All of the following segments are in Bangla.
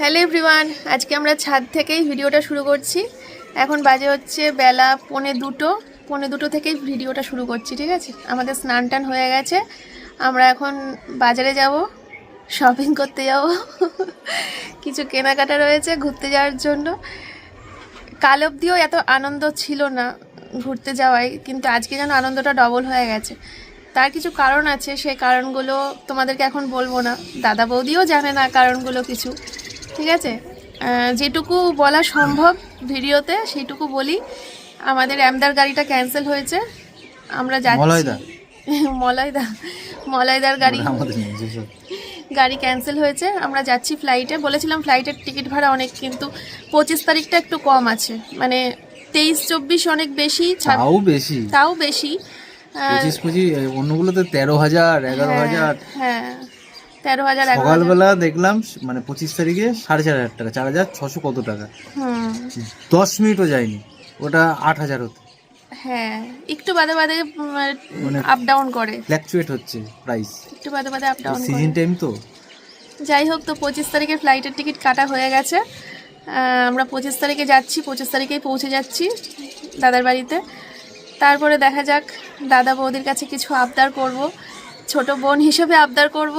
হ্যালো এভরিওয়ান, আজকে আমরা ছাদ থেকেই ভিডিওটা শুরু করছি। এখন বাজে হচ্ছে বেলা পনে দুটো পনে দুটো থেকেই ভিডিওটা শুরু করছি, ঠিক আছে? আমাদের স্নান টান হয়ে গেছে। আমরা এখন বাজারে যাব শপিং করতে যাব। কিছু কেনাকাটা রয়েছে ঘুরতে যাওয়ার জন্য। কাল অবধিও এত আনন্দ ছিল না ঘুরতে যাওয়ায়, কিন্তু আজকে যেন আনন্দটা ডবল হয়ে গেছে। তার কিছু কারণ আছে, সেই কারণগুলো তোমাদেরকে এখন বলব না। দাদা বৌদিও জানে না কারণগুলো কিছু। ঠিক আছে? যেটুকু বলা সম্ভব ভিডিওতে সেইটুকু বলি। আমাদের অ্যামদার গাড়িটা ক্যান্সেল হয়েছে। আমরা যাচ্ছি। মলয়দা? মলয়দা। মলয়দার গাড়ি। গাড়ি ক্যান্সেল হয়েছে। আমরা যাচ্ছি ফ্লাইটে বলেছিলাম ফ্লাইটের টিকিট ভাড়া অনেক কিন্তু পঁচিশ তারিখটা একটু কম আছে। মানে তেইশ চব্বিশ অনেক বেশি তাও বেশি। তাও বেশি। পঁচিশ পঁচিশ অন্যগুলোতে তেরো হাজার এগারো হাজার। হ্যাঁ। তেরো হাজার সকালবেলা দেখলাম মানে পঁচিশ তারিখে সাড়ে চার হাজার টাকা চার হাজার ছশো কত টাকা। দশ মিনিটও যায়নি ওটা আট হাজার হতো। হ্যাঁ একটু বাদে বাদে মানে আপ ডাউন করে। ফ্ল্যাকচুয়েট হচ্ছে প্রাইস একটু বাদে বাদে আপ ডাউন সিজন টাইম তো? যাই হোক তো পঁচিশ তারিখে ফ্লাইটের টিকিট কাটা হয়ে গেছে। আমরা পঁচিশ তারিখে যাচ্ছি পঁচিশ তারিখেই পৌঁছে যাচ্ছি দাদার বাড়িতে। তারপরে দেখা যাক দাদা বৌদির কাছে কিছু আবদার করব ছোট বোন হিসেবে আবদার করব।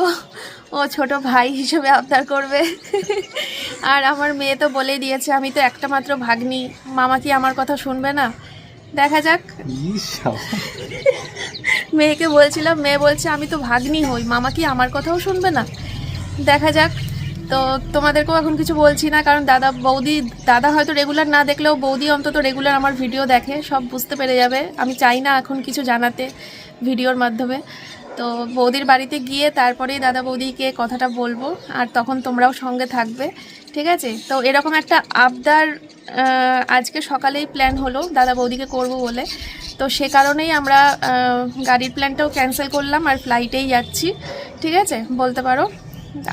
ও ছোট ভাই হিসেবে আবদার করবে। আর আমার মেয়ে তো বলেই দিয়েছে আমি তো একটা মাত্র ভাগ্নি। মামা কি আমার কথা শুনবে না? দেখা যাক। মেয়েকে বলছিলাম মেয়ে বলছে আমি তো ভাগ্নি হই মামা কি আমার কথাও শুনবে না? দেখা যাক। তো তোমাদেরকেও এখন কিছু বলছি না কারণ দাদা বৌদি দাদা হয়তো রেগুলার না দেখলেও বৌদি অন্তত রেগুলার আমার ভিডিও দেখে সব বুঝতে পেরে যাবে। আমি চাই না এখন কিছু জানাতে ভিডিওর মাধ্যমে। তো বৌদির বাড়িতে গিয়ে তারপরেই দাদা বৌদিকে কথাটা বলব, আর তখন তোমরাও সঙ্গে থাকবে, ঠিক আছে? তো এরকম একটা আবদার আজকে সকালেই প্ল্যান হলো, দাদা বৌদিকে করব বলে। তো সে কারণেই আমরা গাড়ির প্ল্যানটাও ক্যান্সেল করলাম, আর ফ্লাইটেই যাচ্ছি, ঠিক আছে? বলতে পারো?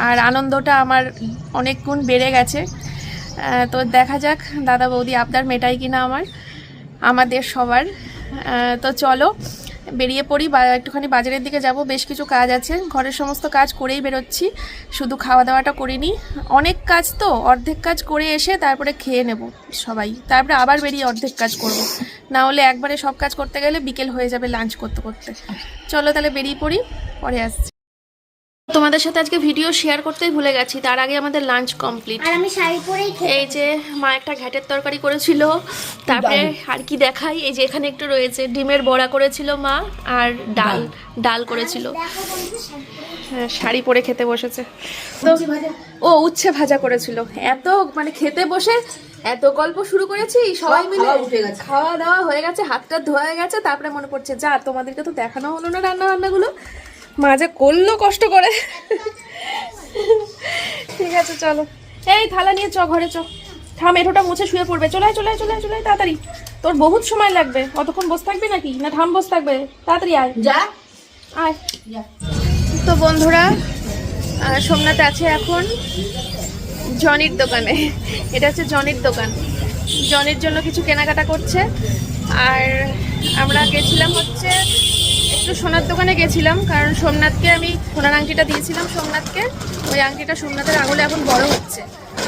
আর আনন্দটা আমার অনেক গুণ বেড়ে গেছে। তো দেখা যাক, দাদা বৌদি আবদার মেটাই কিনা আমার, আমাদের সবার। তো চলো বেরিয়ে পড়ি, বা একটুখানি বাজারের দিকে যাব। বেশ কিছু কাজ আছে। ঘরের সমস্ত কাজ করেই বেরোচ্ছি। শুধু খাওয়া দাওয়াটা করিনি। অনেক কাজ তো, অর্ধেক কাজ করে এসে তারপরে খেয়ে নেব সবাই। তারপরে আবার বেরিয়ে অর্ধেক কাজ করব। না হলে একবারে সব কাজ করতে গেলে বিকেল হয়ে যাবে লাঞ্চ করতে করতে। চলো তাহলে বেরিয়ে পড়ি, পরে আসছি। তোমাদের সাথে আজকে ভিডিও শেয়ার করতেই ভুলে গেছি। তার আগে আমাদের লাঞ্চ কমপ্লিট আর আমি শাড়ি পরেই এই যে মা একটা ঘ্যাটের তরকারি করেছিল। তারপরে আর কি দেখাই? এই যে এখানে একটু রয়েছে ডিমের বড়া করেছিল মা আর ডাল ডাল করেছিল। শাড়ি পরে হ্যাঁ, শাড়ি পরে খেতে বসেছে। তো ও উচ্ছে ভাজা করেছিল। এত মানে খেতে বসে এত গল্প শুরু করেছি সবাই মিলে খাওয়া দাওয়া হয়ে গেছে হাতটা ধোয়া হয়ে গেছে তারপরে মনে পড়ছে যা তোমাদেরকে তো দেখানো হলো না রান্না রান্নাগুলো মা যে করল কষ্ট করে। ঠিক আছে চলো। এই থালা নিয়ে চ ঘরে চ। থাম এঠোটা মুছে শুয়ে পড়বে। চলে চলে চলে চলে তাড়াতাড়ি। তোর বহুত সময় লাগবে। অতক্ষণ বসে থাকবি নাকি? না থাম বসে থাকবে। তাড়াতাড়ি আয়। যা। আয়। তো বন্ধুরা সোমনাথ আছে এখন জনির দোকানে। এটা হচ্ছে জনির দোকান। জনির জন্য কিছু কেনাকাটা করছে। আর আমরা গেছিলাম হচ্ছে একটু সোনার দোকানে গেছিলাম, কারণ সোমনাথকে আমি সোনার আংটিটা দিয়েছিলাম, সোমনাথকে। ওই আংটিটা সোমনাথের আঙুলে এখন বড় হচ্ছে।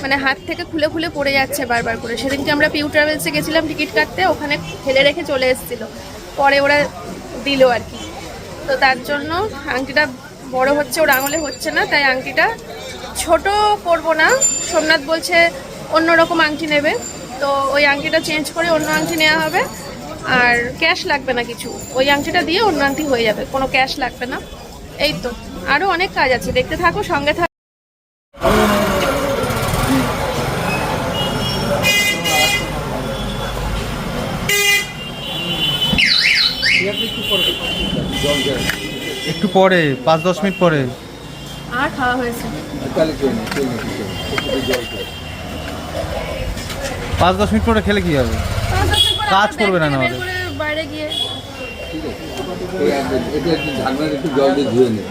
মানে হাত থেকে খুলে খুলে পড়ে যাচ্ছে বারবার করে। সেদিনকে আমরা পিউ ট্রাভেলসে গেছিলাম টিকিট কাটতে, ওখানে ফেলে রেখে চলে এসেছিল। পরে ওরা দিল আর কি। তো তার জন্য আংটিটা বড় হচ্ছে, ওর আঙুলে হচ্ছে না, তাই আংটিটা ছোট করব না। সোমনাথ বলছে অন্য রকম আংটি নেবে। তো ওই আংটিটা চেঞ্জ করে অন্য আংটি নেওয়া হবে। আর ক্যাশ লাগবে না কিছু। ওই আংটিটা দিয়ে অন্য আংটি হয়ে যাবে কোনো ক্যাশ লাগবে না। এই তো আরও অনেক কাজ আছে দেখতে থাকো সঙ্গে থাকো। একটু পরে পাঁচ দশ মিনিট পরে। আর খাওয়া হয়েছে। পাঁচ দশ মিনিট পরে খেলে কি হবে? কাজ করবে না নাহলে। বাইরে গিয়ে এটা একটু জল দিয়ে ধুয়ে নে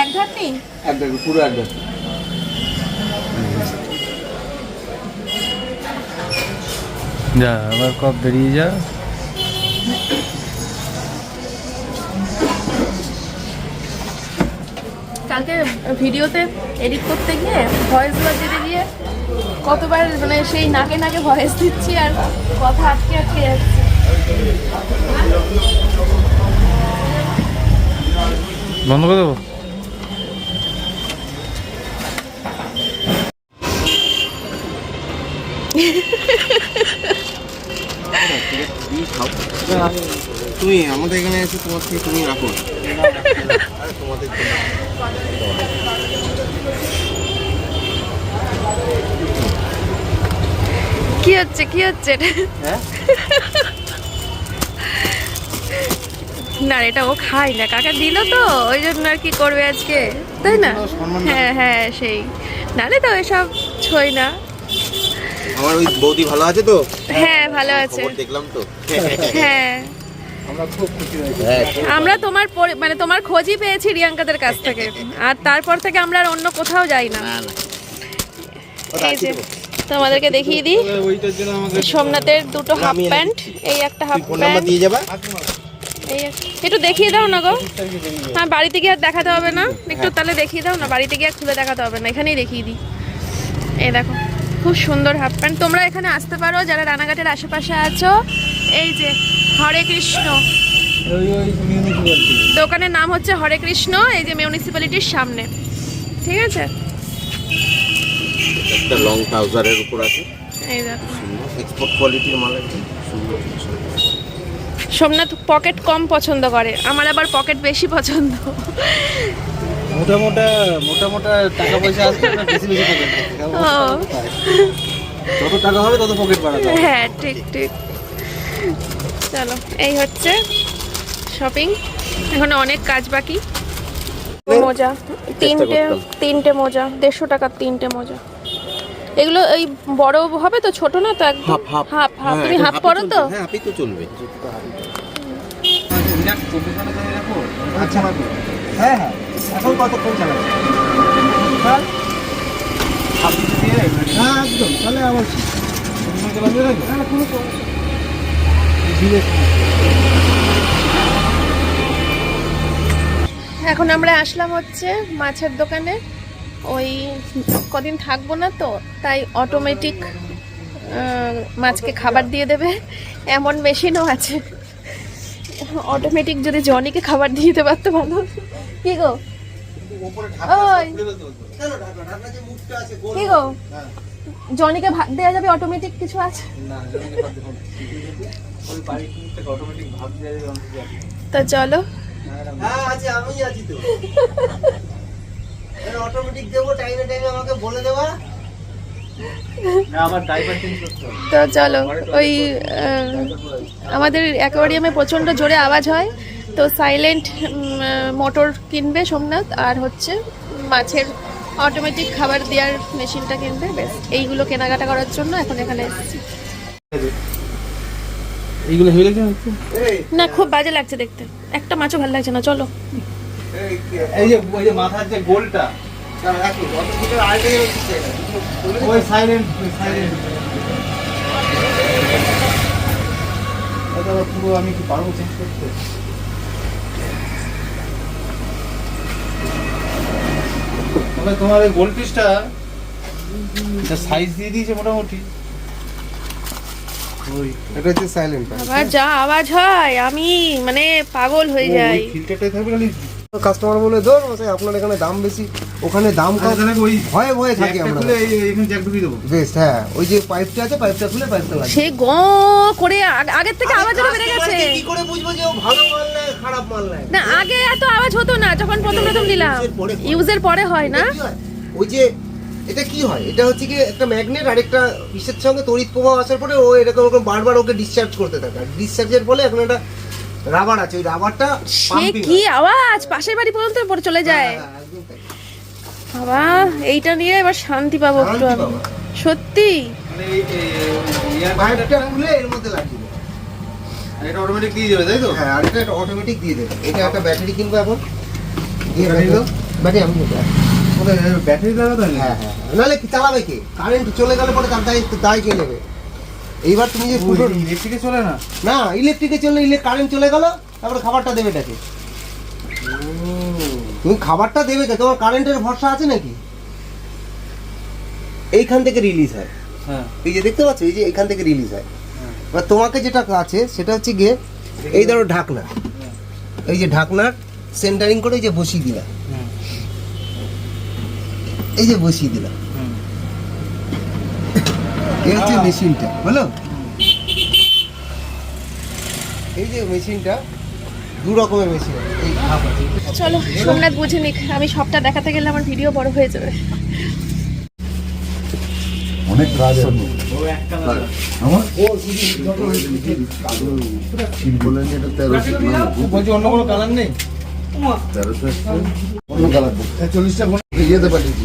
এক নেই এক পুরো এক ঢাকনা যা আবার কব বেরিয়ে যা। কালকে ভিডিওতে এডিট করতে গিয়ে ভয়েস ওভার দিতে গিয়ে কতবার মানে সেই নাকে নাকে ভয়েস দিচ্ছি আর কথা আটকে আটকে যাচ্ছে। বন্ধ করে দেবো? তুমি আমাদের এখানে এসে তোমার থেকে তুমি রাখো। তোমাদের কি হচ্ছে? কি হচ্ছে? এটা? না এটা ও খায় না। কাকা দিল তো ওই জন্য আর কি করবে আজকে? তাই না? হ্যাঁ হ্যাঁ সেই। নালে তো এসব ছই না। আমার ওই বৌদি ভালো আছে তো? হ্যাঁ ভালো আছে। দেখলাম তো। হ্যাঁ হ্যাঁ। আমরা তোমার পরি- মানে তোমার খোঁজই পেয়েছি রিয়াঙ্কাদের কাছ থেকে। আর তারপর থেকে আমরা আর অন্য কোথাও যাই না। এই যে তোমাদেরকে দেখিয়ে দিই। ওইটার জন্য আমাকে সোমনাথের দুটো হাফ প্যান্ট এই একটা হাফ প্যান্ট দিয়ে যাবা? একটু দেখিয়ে দাও না গো। হ্যাঁ বাড়িতে গিয়ে আর দেখাতে হবে না। একটু তাহলে দেখিয়ে দাও না বাড়িতে গিয়ে আর খুলে দেখাতে হবে না। এখানেই দেখিয়ে দিই। এই দেখো খুব সুন্দর হাফ প্যান্ট তোমরা এখানে আসতে পারো যারা রানাঘাটের আশেপাশে আছো। এই যে হরে কৃষ্ণ। দোকানের নাম হচ্ছে হরে কৃষ্ণ এই যে মিউনিসিপ্যালিটির সামনে। ঠিক আছে? একটা লং ট্রাউজারের উপর আছে। এই দেখো। এক্সপোর্ট কোয়ালিটির মাল একদম সোমনাথ পকেট কম পছন্দ করে আমার আবার পকেট বেশি পছন্দ। মোটা মোটা মোটা মোটা টাকা পয়সা আসবে বেশি বেশি পকেট যত টাকা হবে তত পকেট বাড়াতে হ্যাঁ ঠিক ঠিক। চলো এই হচ্ছে শপিং এখন অনেক কাজ বাকি। মোজা। তিনটে তিনটে মোজা দেড়শো টাকার তিনটে মোজা। এগুলো এই বড় হবে তো ছোট না তো একদম? Half half. Half half. হ্যাঁ, তুমি হাফ পরো তো? চলবে, হ্যাঁ তো চলবে। আচ্ছা হ্যাঁ হ্যাঁ এখন কতক্ষণ চালাচ্ছে হ্যাঁ। হ্যাঁ একদম তাহলে আবার হ্যাঁ কোনো এখন আমরা আসলাম হচ্ছে মাছের দোকানে। ওই কদিন থাকব না তো, তাই অটোমেটিক মাছকে খাবার দিয়ে দেবে। এমন মেশিনও আছে। অটোমেটিক যদি জনিকে খাবার দিয়ে দিতে পারতো ভালো। কি গো? ওই। কি গো? জনিকে ভাত দেওয়া যাবে অটোমেটিক কিছু আছে? তো চলো। তো। চলো ওই আমাদের অ্যাকোয়ারিয়ামে প্রচণ্ড জোরে আওয়াজ হয়। তো সাইলেন্ট মোটর কিনবে সোমনাথ আর হচ্ছে মাছের অটোমেটিক খাবার দেওয়ার মেশিনটা কিনবে বেশ এইগুলো কেনাকাটা করার জন্য এখন এখানে এসেছি। এইগুলো হেলে কেন না খুব বাজে লাগছে দেখতে। একটা মাছও ভালো লাগছে না চলো। এই যে ওই যে মাথার যে গোলটা ওই সাইলেন্ট সাইলেন্ট পুরো আমি কি পারব চেঞ্জ করতে? তবে তোমার ওই গোল পিসটা সাইজ দিয়ে দিয়েছে মোটামুটি এটা হচ্ছে সাইলেন্ট আবার যা আওয়াজ হয় আমি মানে পাগল হয়ে যাই। ফিল্টারটাই থাকবে খালি। কাস্টমার বলে ধর মশাই আপনার এখানে দাম বেশি ওখানে দাম কম। তাহলে ওই ভয়ে ভয়ে থাকি আমরা। এখানে জ্যাক ঢুকিয়ে দেবো। বেশ হ্যাঁ ওই যে পাইপটা আছে পাইপটা খুলে পাইপটা লাগে সে গ করে আগ- আগের থেকে আওয়াজ বেড়ে গেছে। কি করে বুঝব যে ও ভালো মাল নেয় খারাপ মাল নেয়? না আগে এত আওয়াজ হতো না যখন প্রথম প্রথম দিলাম। ইউজের পরে হয় না। ওই যে এটা কি হয়? এটা হচ্ছে কি একটা ম্যাগনেট আর একটা ইসের সঙ্গে তড়িৎ প্রবাহ আসার পরে ও এরকম এরকম বারবার ওকে ডিসচার্জ করতে থাকে। আর ডিসচার্জের ফলে এখন একটা রাবার আছে। ওই রাবারটা সে কি আওয়াজ? পাশের বাড়ি পর্যন্ত পড়ে চলে যায়। বাবা এইটা নিয়ে এবার শান্তি পাবো একটু। সত্যি? মানে খুলে এর মধ্যে লাগিয়ে। এটা অটোমেটিক দিয়ে দেবে তাই তো? হ্যাঁ আর এটা অটোমেটিক দিয়ে দেবে। এটা একটা ব্যাটারি কিনবো এখন। দিয়ে ব্যাটারি আমি। ব্যাটারি হয় হ্যাঁ হ্যাঁ নাহলে কি চালাবে কে? কারেন্ট চলে গেলে পরে তার দায় দায় কে নেবে? এইবার তুমি যে ফুটো ইলেকট্রিকে চলে না? না ইলেকট্রিকে চললে ইলে কারেন্ট চলে গেল তারপরে খাবারটা দেবে তাকে। তুমি খাবারটা দেবে কে? তোমার কারেন্টের ভরসা আছে নাকি? এইখান থেকে রিলিজ হয়। হ্যাঁ। এই যে দেখতে পাচ্ছ এই যে এখান থেকে রিলিজ হয়। এবার তোমাকে যেটা আছে সেটা হচ্ছে গিয়ে এই ধরো ঢাকনা। এই যে ঢাকনার সেন্টারিং করে যে বসিয়ে দিলাম। এই যে বসিয়ে দিলাম। এই হচ্ছে মেশিনটা হলো এই যে মেশিনটা দু রকমের মেশিন এই ভাগ আছে। চলো সোমনাথ বুঝে নিক আমি সবটা দেখাতে গেলে আমার ভিডিও বড় হয়ে যাবে। অনেক কাজ আমার? এটা তেরোশো বলছি অন্য কোনো কালার নেই। তেরোশো অন্য কালার চল্লিশটা ইয়েতে পাঠিয়েছি।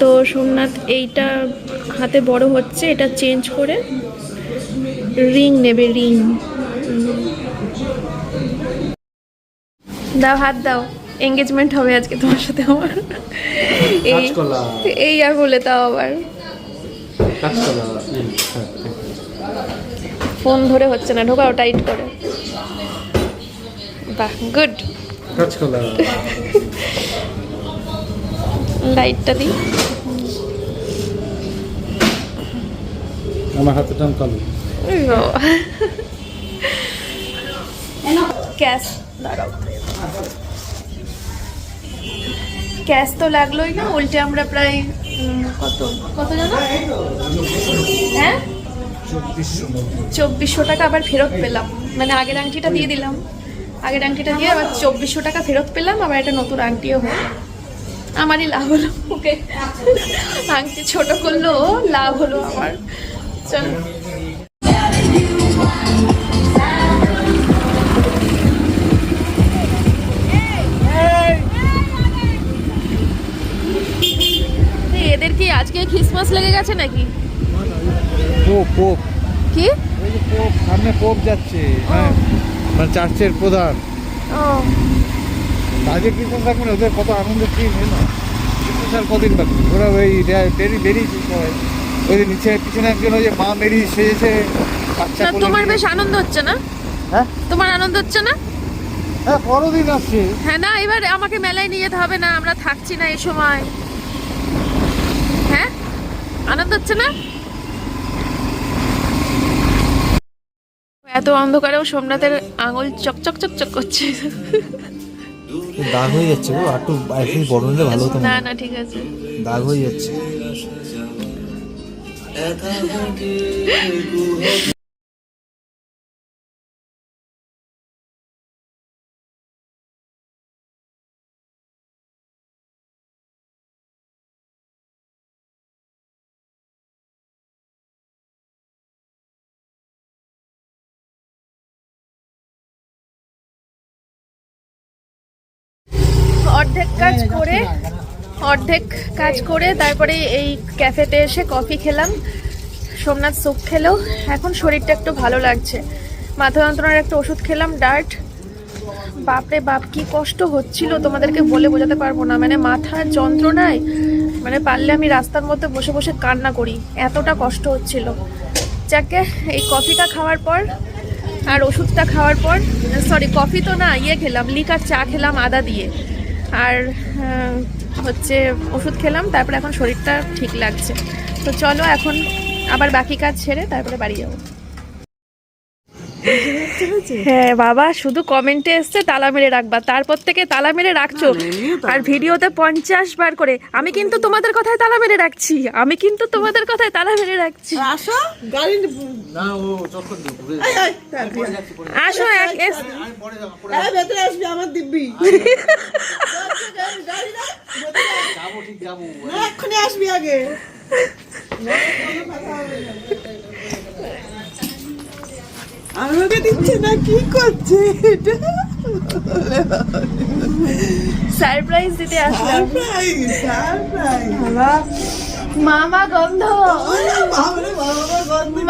তো সোমনাথ এইটা হাতে বড় হচ্ছে এটা চেঞ্জ করে রিং নেবে রিং দাও হাত দাও। এঙ্গেজমেন্ট হবে আজকে তোমার সাথে আমার। এই এই আর বলে দাও আবার। ফোন ধরে হচ্ছে না ঢোকাও টাইট করে। বাহ গুড লাইটটা দিই। আমার হাতে টান কালো। ক্যাশ দাঁড়াও। ক্যাশ তো লাগলোই না উল্টে আমরা প্রায় কত? কত জানো? হ্যাঁ? চব্বিশশো টাকা আবার ফেরত পেলাম। মানে আগের আংটিটা দিয়ে দিলাম। আগের আংটিটা দিয়ে আবার চব্বিশশো টাকা ফেরত পেলাম আবার একটা নতুন আংটিও হলো। আমারই লাভ হলো ওকে আংটি ছোট করল লাভ হলো আমার। চলো। এদের কি আজকে ক্রিসমাস লেগে গেছে নাকি? Pope pope. কি? পোপ সামনে পোপ যাচ্ছে হ্যাঁ। মানে চার্চের প্রধান। ও। আজকে ক্রিসমাস থাকবে না ওদের কত আনন্দের দিন না? ক্রিসমাস আর কদিন বাকি। ওরা ওই বেরি বেরিয়েছে সবাই ওই যে নিচে পিছনে একজন ওই যে মা মেরি সেজেছে বাচ্চা তোমার বেশ আনন্দ হচ্ছে না? হ্যাঁ? তোমার আনন্দ হচ্ছে না? হ্যাঁ বড়দিন আসছে হ্যাঁ না এবার আমাকে মেলায় নিয়ে যেতে হবে না আমরা থাকছি না এই সময়। হ্যাঁ? আনন্দ হচ্ছে না? এত অন্ধকারেও সোমনাথের আঙুল চকচক চকচক করছে। দাগ হয়ে যাচ্ছে গো আর একটু একটু বড় নিলে ভালো হতো না না ঠিক আছে। দাগ হয়ে যাচ্ছে। অর্ধেক কাজ করে, অর্ধেক কাজ করে তারপরে এই ক্যাফেতে এসে কফি খেলাম। সোমনাথ স্যুপ খেলো। এখন শরীরটা একটু ভালো লাগছে। মাথা যন্ত্রণার একটা ওষুধ খেলাম, ডার্ট। বাপরে বাপ, কি কষ্ট হচ্ছিল তোমাদেরকে বলে বোঝাতে পারব না। মানে মাথার যন্ত্রণায় মানে পারলে আমি রাস্তার মধ্যে বসে বসে কান্না করি। এতটা কষ্ট হচ্ছিল। যাকে এই কফিটা খাওয়ার পর আর ওষুধটা খাওয়ার পর সরি কফি তো না ইয়ে খেলাম, লিকার চা খেলাম আদা দিয়ে। আর হচ্ছে ওষুধ খেলাম, তারপরে এখন শরীরটা ঠিক লাগছে। তো চলো এখন আবার বাকি কাজ ছেড়ে তারপরে বাড়ি যাব। হ্যাঁ বাবা শুধু কমেন্টে এসছে তালা মেরে রাখবা। তারপর থেকে তালা মেরে রাখছো। আর ভিডিওতে পঞ্চাশ বার করে আমি কিন্তু তোমাদের কথায় তালা মেরে রাখছি। আমি কিন্তু তোমাদের কথায় তালা মেরে রাখছি। আসো। আসো এক এস- এই, ভেতরে আসবি আমার দিব্যি। আসবি আগে। আমাকে দিচ্ছে না কি করছে এটা? সারপ্রাইজ দিতে আসলাম। মামা গন্ধ।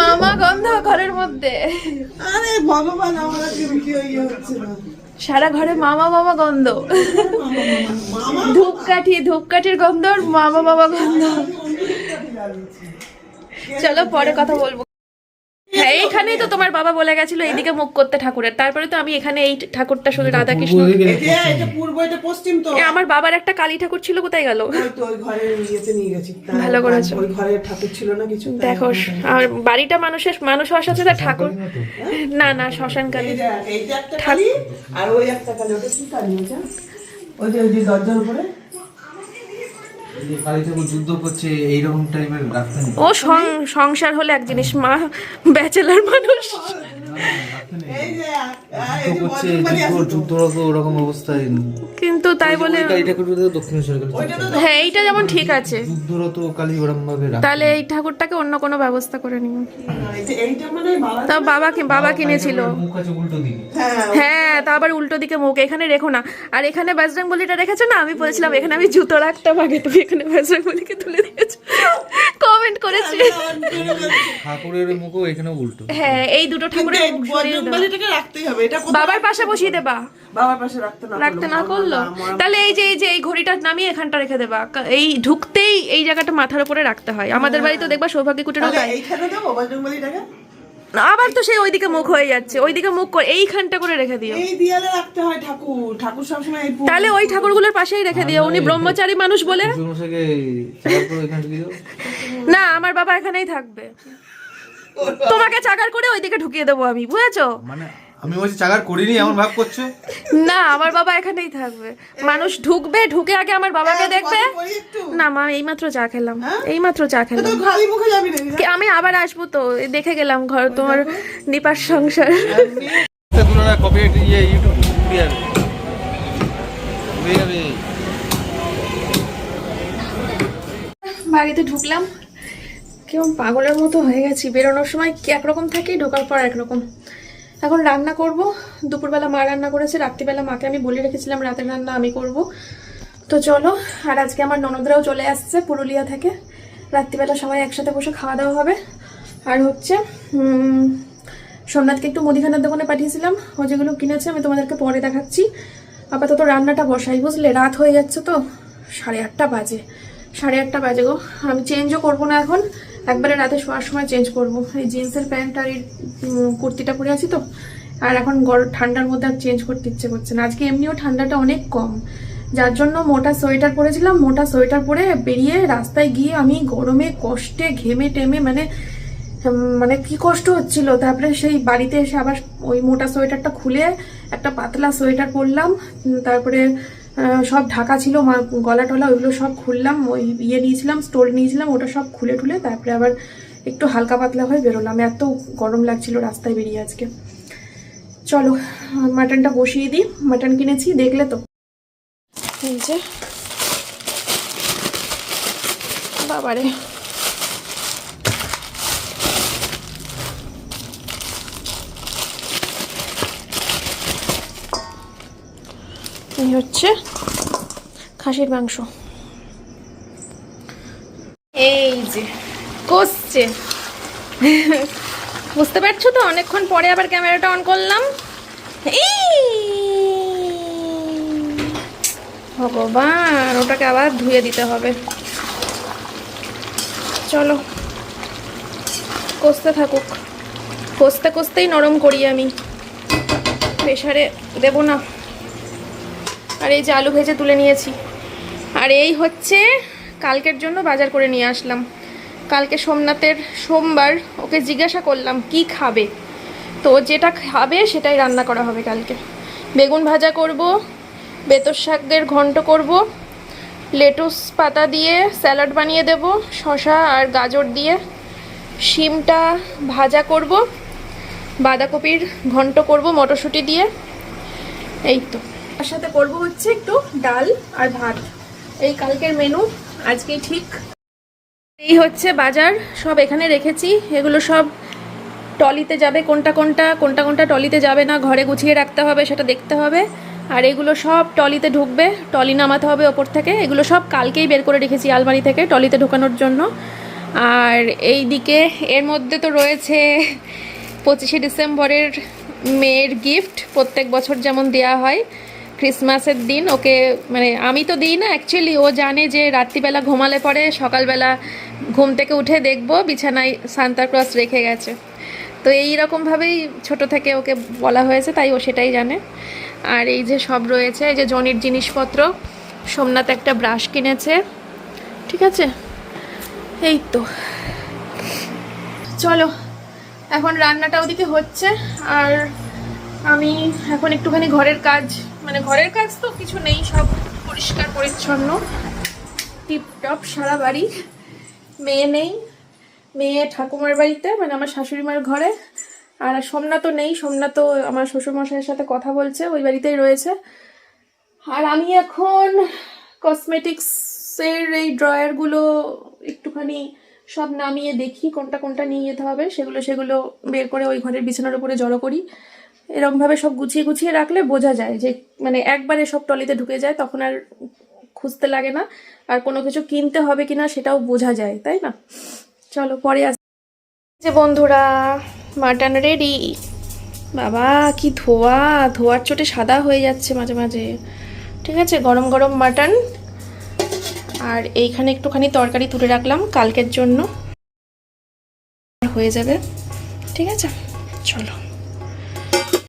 মামা গন্ধ। ঘরের মধ্যে। আরে ভগবান আমার কি হচ্ছে না। সারা ঘরে মামা মামা গন্ধ। ধূপকাঠি ধূপকাঠির গন্ধ আর মামা মামা গন্ধ। চলো পরে কথা বলব। হ্যাঁ এইখানেই তো তোমার বাবা বলে গেছিল এইদিকে মুখ করতে ঠাকুরের। তারপরে তো আমি এখানে এই ঠাকুরটা শুধু রাধা কৃষ্ণ পূর্ব এটা পশ্চিম। তো। আমার বাবার একটা কালী ঠাকুর ছিল কোথায় গেল? ওই তো ওই ঘরের ইয়েতে নিয়ে গেছি। তার- ভালো করেছ। ওই ঘরের ঠাকুর ছিল না কিছু দেখো আর বাড়িটা মানুষের মানুষ হওয়ার সাথে সাথে ঠাকুর না না শ্মশান কালী। এই এইটা একটা কালি আর ওই একটা কালি ওটা কি কালি ওই যে ওই যে দরজার উপরে? ও সংসার হলে এক জিনিস মা ব্যাচেলার মানুষ। কিন্তু তাই বলে হ্যাঁ এইটা যেমন ঠিক আছে। তাহলে এই ঠাকুরটাকে অন্য কোনো ব্যবস্থা করে নিও। এইটা- এইটা মানে বাবা তা বাবা বাবা কিনেছিল। উল্টো দিকে। হ্যাঁ হ্যাঁ তা আবার উল্টো দিকে মুখ এখানে রেখো না। আর এখানে বজরং বলিটা রেখেছো না? আমি বলেছিলাম এখানে আমি জুতো রাখতাম আগে তুমি এখানে বজরং বলিকে তুলে দিয়েছ। কমেন্ট করেছে। ঠাকুরের মুখও এখানে উল্টো। হ্যাঁ এই দুটো ঠাকুরের মুখ সরিয়ে রাখতেই হবে এটা বাবার পাশে বসিয়ে দেবা। বাবার পাশে রাখতে না রাখতে না করল। তাহলে এই যে এই যে এই ঘড়িটা নামিয়ে এখানটা রেখে দেবা। এই ঢুকতেই এই জায়গাটা মাথার উপরে রাখতে হয়। আমাদের বাড়িতে দেখবা সৌভাগ্য কুটিরও তাই। এইখানে দেবো বজরংবলীটাকে? আবার তো সেই ওইদিকে মুখ হয়ে যাচ্ছে ওইদিকে মুখ করে এইখানটা করে রেখে দিও। এই দেয়ালে রাখতে হয় ঠাকুর ঠাকুর সবসময় তাহলে ওই ঠাকুরগুলোর পাশেই রেখে দিও উনি ব্রহ্মচারী মানুষ বলে। না আমার বাবা এখানেই থাকবে। তোমাকে চাকার করে ওইদিকে ঢুকিয়ে দেবো আমি বুঝেছ? মানে আমি বলছি চাকার করিনি এমন ভাব করছ? না আমার বাবা এখানেই থাকবে। মানুষ ঢুকবে ঢুকে আগে আমার বাবাকে দেখবে। হ্যাঁ, একটু। না মা এইমাত্র চা খেলাম। এইমাত্র চা খেলাম। খালি মুখে যাবি কি আমি আবার আসব তো দেখে গেলাম ঘর তোমার নিপার সংসার। বাড়িতে ঢুকলাম। কেমন পাগলের মতো হয়ে গেছি। বেরোনোর সময় কি একরকম থাকি ঢোকার পর একরকম। এখন রান্না করব। দুপুরবেলা মা রান্না করেছে, রাত্রিবেলা মাকে আমি বলে রেখেছিলাম রাতের রান্না আমি করব। তো চলো, আর আজকে আমার ননদরাও চলে আসছে পুরুলিয়া থেকে। রাত্রিবেলা সবাই একসাথে বসে খাওয়া দাওয়া হবে। আর হচ্ছে সোমনাথকে একটু মুদিখানার দোকানে পাঠিয়েছিলাম। ও যেগুলো কিনেছে আমি তোমাদেরকে পরে দেখাচ্ছি। আপাতত রান্নাটা বসাই, বুঝলে? রাত হয়ে যাচ্ছে তো। সাড়ে আটটা বাজে। সাড়ে আটটা বাজে গো। আমি চেঞ্জও করব না এখন। একবারে রাতে শোয়ার সময় চেঞ্জ করব। এই জিন্সের প্যান্ট আর এই কুর্তিটা পরে আছি তো। আর এখন গরম ঠান্ডার মধ্যে আর চেঞ্জ করতে ইচ্ছে করছে না। আজকে এমনিও ঠান্ডাটা অনেক কম। যার জন্য মোটা সোয়েটার পরেছিলাম। মোটা সোয়েটার পরে বেরিয়ে রাস্তায় গিয়ে আমি গরমে কষ্টে ঘেমে টেমে মানে মানে কি কষ্ট হচ্ছিল? তারপরে সেই বাড়িতে এসে আবার ওই মোটা সোয়েটারটা খুলে একটা পাতলা সোয়েটার পরলাম। তারপরে সব ঢাকা ছিল গলা টলা, ওইগুলো সব খুললাম, ওই ইয়ে নিয়েছিলাম স্টোল নিয়েছিলাম, ওটা সব খুলে টুলে তারপরে আবার একটু হালকা পাতলা হয়ে বেরোলাম। এত গরম লাগছিল রাস্তায় বেরিয়ে আজকে। চলো, মাটনটা বসিয়ে দিই, মাটন কিনেছি, দেখলে তো। বাবারে। এই হচ্ছে খাসির মাংস। এই যে, কষছে। বুঝতে পারছ তো? অনেকক্ষণ পরে আবার ক্যামেরাটা অন করলাম। ভগবান, ওটাকে আবার ধুয়ে দিতে হবে। চলো, কষতে থাকুক। কষতে কষতেই নরম করি আমি। প্রেশারে দেবো না। আর এই যে আলু ভেজে তুলে নিয়েছি। আর এই হচ্ছে কালকের জন্য বাজার করে নিয়ে আসলাম। কালকে সোমনাথের সোমবার ওকে জিজ্ঞাসা করলাম, কি খাবে? তো যেটা খাবে সেটাই রান্না করা হবে কালকে। বেগুন ভাজা করব, বেতর শাকের ঘন্ট করব, লেটুস পাতা দিয়ে স্যালাড বানিয়ে দেব শশা আর গাজর দিয়ে। শিমটা ভাজা করব, বাঁধাকপির ঘন্ট করব, মটরশুঁটি দিয়ে। এই তো। তার সাথে করব হচ্ছে একটু ডাল আর ভাত। এই কালকের মেনু আজকেই ঠিক। এই হচ্ছে বাজার, সব এখানে রেখেছি। এগুলো সব টলিতে যাবে, কোনটা কোনটা কোনটা কোনটা টলিতে যাবে না, ঘরে গুছিয়ে রাখতে হবে, সেটা দেখতে হবে। আর এগুলো সব টলিতে ঢুকবে, টলি নামাতে হবে ওপর থেকে। এগুলো সব কালকেই বের করে রেখেছি আলমারি থেকে টলিতে ঢোকানোর জন্য। আর এই দিকে এর মধ্যে তো রয়েছে পঁচিশে ডিসেম্বরের মেয়ের গিফট প্রত্যেক বছর যেমন দেওয়া হয় ক্রিসমাসের দিন, ওকে মানে আমি তো দিই না অ্যাকচুয়ালি ও জানে যে রাত্রিবেলা ঘুমালে পরে সকালবেলা ঘুম থেকে উঠে দেখব, বিছানায় সান্তা ক্রস রেখে গেছে। তো এই রকমভাবেই ছোট থেকে ওকে বলা হয়েছে, তাই ও সেটাই জানে। আর এই যে সব রয়েছে, এই যে জনির জিনিসপত্র, সোমনাথ একটা ব্রাশ কিনেছে, ঠিক আছে? এই তো। চলো, এখন রান্নাটা ওদিকে হচ্ছে, আর আমি এখন একটুখানি ঘরের কাজ মানে ঘরের কাজ তো কিছু নেই, সব পরিষ্কার, পরিচ্ছন্ন। টিপটপ, সারা বাড়ি। মেয়ে নেই। মেয়ে ঠাকুমার বাড়িতে মানে আমার শাশুড়ি মার ঘরে। আর সোমনাথও নেই সোমনাথ তো আমার শ্বশুরমশাইয়ের সাথে কথা বলছে, ওই বাড়িতেই রয়েছে। আর আমি এখন কসমেটিক্সের এই ড্রয়ারগুলো একটুখানি সব নামিয়ে দেখি, কোনটা কোনটা নিয়ে যেতে হবে, সেগুলো সেগুলো বের করে ওই ঘরের বিছানার উপরে জড়ো করি। এরকমভাবে সব গুছিয়ে গুছিয়ে রাখলে বোঝা যায় যে মানে একবারে সব টলিতে ঢুকে যায়, তখন আর খুঁজতে লাগে না। আর কোনো কিছু কিনতে হবে কিনা সেটাও বোঝা যায়, তাই না? চলো, পরে আস যে বন্ধুরা, মাটন রেডি বাবা, কি ধোয়া! ধোয়ার চোটে সাদা হয়ে যাচ্ছে মাঝে মাঝে। ঠিক আছে, গরম গরম মাটন। আর এইখানে একটুখানি তরকারি তুলে রাখলাম কালকের জন্য। হয়ে যাবে। ঠিক আছে, চলো।